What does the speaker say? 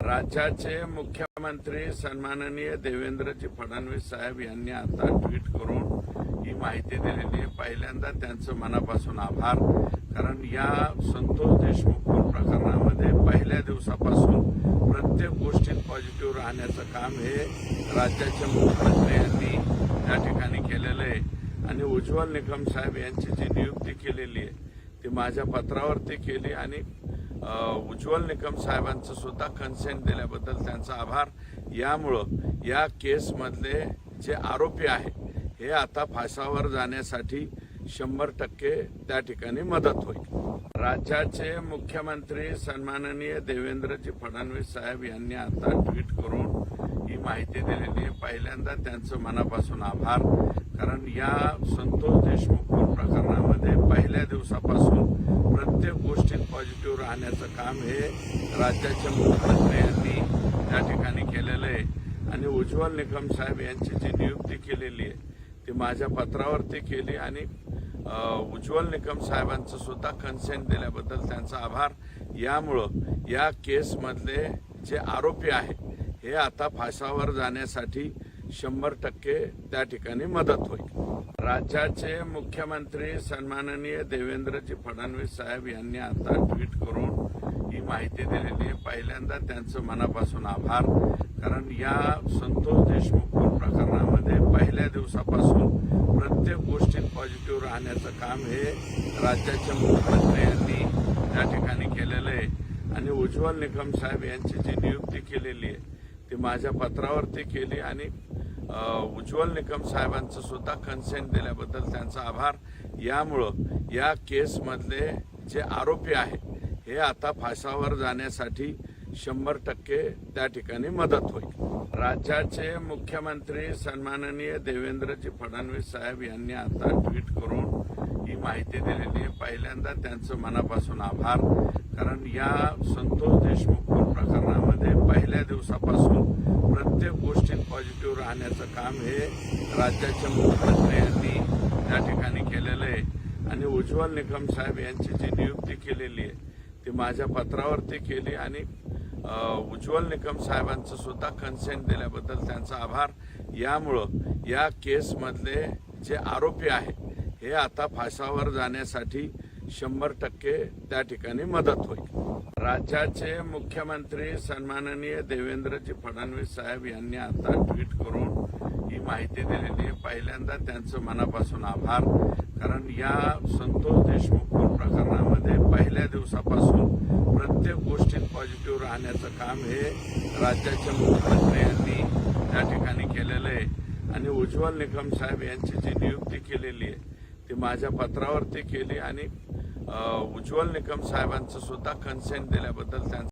राज्याचे मुख्यमंत्री सन्माननीय देवेंद्रजी फडणवीस साहेब यांनी आता ट्विट करून ही माहिती दिलेली आहे. पहिल्यांदा त्यांचं मनापासून आभार. कारण या संतोष देशमुख प्रकरणामध्ये पहिल्या दिवसापासून प्रत्येक गोष्टीत पॉझिटिव्ह राहण्याचं काम हे राज्याचे मुख्यमंत्री यांनी या ठिकाणी केलेलं आहे. आणि उज्ज्वल निकम साहेब यांची जी नियुक्ती केलेली आहे ती माझ्या पत्रावरती केली आणि उज्ज्वल निकम साहेबांचं सुद्धा कन्सेंट दिल्याबद्दल त्यांचा आभार. यामुळं या केसमधले जे आरोपी आहेत हे आता फासावर जाण्यासाठी शंभर टक्के त्या ठिकाणी मदत होईल. राज्याचे मुख्यमंत्री सन्माननीय देवेंद्रजी फडणवीस साहेब यांनी आता ट्विट करून ही माहिती दिलेली आहे. पहिल्यांदा त्यांचं मनापासून आभार. कारण या संतोष देशमुख प्रकरणामध्ये पहिल्या दिवसापासून प्रत्येक गोष्ट पॉझिटिव्ह राहण्याचं काम हे राज्याचे मुख्यमंत्री यांनी त्या ठिकाणी केलेलं आहे. आणि उज्ज्वल निकम साहेब यांची जी नियुक्ती केलेली आहे ती माझ्या पत्रावरती केली आणि उज्ज्वल निकम साहेबांचं सुद्धा कन्सेंट दिल्याबद्दल त्यांचा आभार. यामुळं या केसमधले जे आरोपी आहेत हे आता फासावर जाण्यासाठी शंभर टक्के त्या ठिकाणी मदत होईल. राज्याचे मुख्यमंत्री सन्माननीय देवेंद्रजी फडणवीस साहेब यांनी आता ट्विट करून ही माहिती दिलेली आहे. पहिल्यांदा त्यांचं मनापासून आभार. कारण या संतोष देशमुख प्रकरणामध्ये पहिल्या दिवसापासून प्रत्येक गोष्टीत पॉझिटिव्ह राहण्याचं काम हे राज्याचे मुख्यमंत्री यांनी त्या ठिकाणी केलेलं आहे. आणि उज्ज्वल निकम साहेब यांची जी नियुक्ती केलेली आहे ती माझ्या पत्रावरती केली आणि उज्ज्वल निकम साहेबांचं सुद्धा कन्सेंट दिल्याबद्दल त्यांचा आभार. यामुळं या केसमधले जे आरोपी आहेत हे आता फासावर जाण्यासाठी शंभर टक्के त्या ठिकाणी मदत होईल. राज्याचे मुख्यमंत्री सन्माननीय देवेंद्रजी फडणवीस साहेब यांनी आता ट्विट करून ही माहिती दिलेली आहे. पहिल्यांदा त्यांचं मनापासून आभार कारण या संतोष देशमुख प्रकरणामध्ये पहिल्या दिवसापासून प्रत्येक गोष्टीत पॉझिटिव्ह राहण्याचं काम हे राज्याचे मुख्यमंत्री यांनी त्या ठिकाणी केलेलं आहे. आणि उज्ज्वल निकम साहेब यांची जी नियुक्ती केलेली आहे ती माझ्या पत्रावरती केली आणि उज्ज्वल निकम साहेबांचं सुद्धा कन्सेंट दिल्याबद्दल त्यांचा आभार. यामुळं या केसमधले जे आरोपी आहेत हे आता फासावर जाण्यासाठी शंभर टक्के त्या ठिकाणी मदत होईल. राज्याचे मुख्यमंत्री सन्माननीय देवेंद्रजी फडणवीस साहेब यांनी आता ट्विट करून ही माहिती दिलेली आहे. पहिल्यांदा त्यांचं मनापासून आभार. कारण या संतोष देशमुख प्रकरणामध्ये पहिल्या दिवसापासून प्रत्येक गोष्टीत पॉझिटिव्ह राहण्याचं काम हे राज्याचे मुख्यमंत्री यांनी त्या ठिकाणी केलेलं आहे. आणि उज्ज्वल निकम साहेब यांची जी नियुक्ती केलेली आहे ती माझ्या पत्रावरती केली आणि उज्ज्वल निकम साहेबांचं सुद्धा कन्सेंट दिल्याबद्दल त्यांचं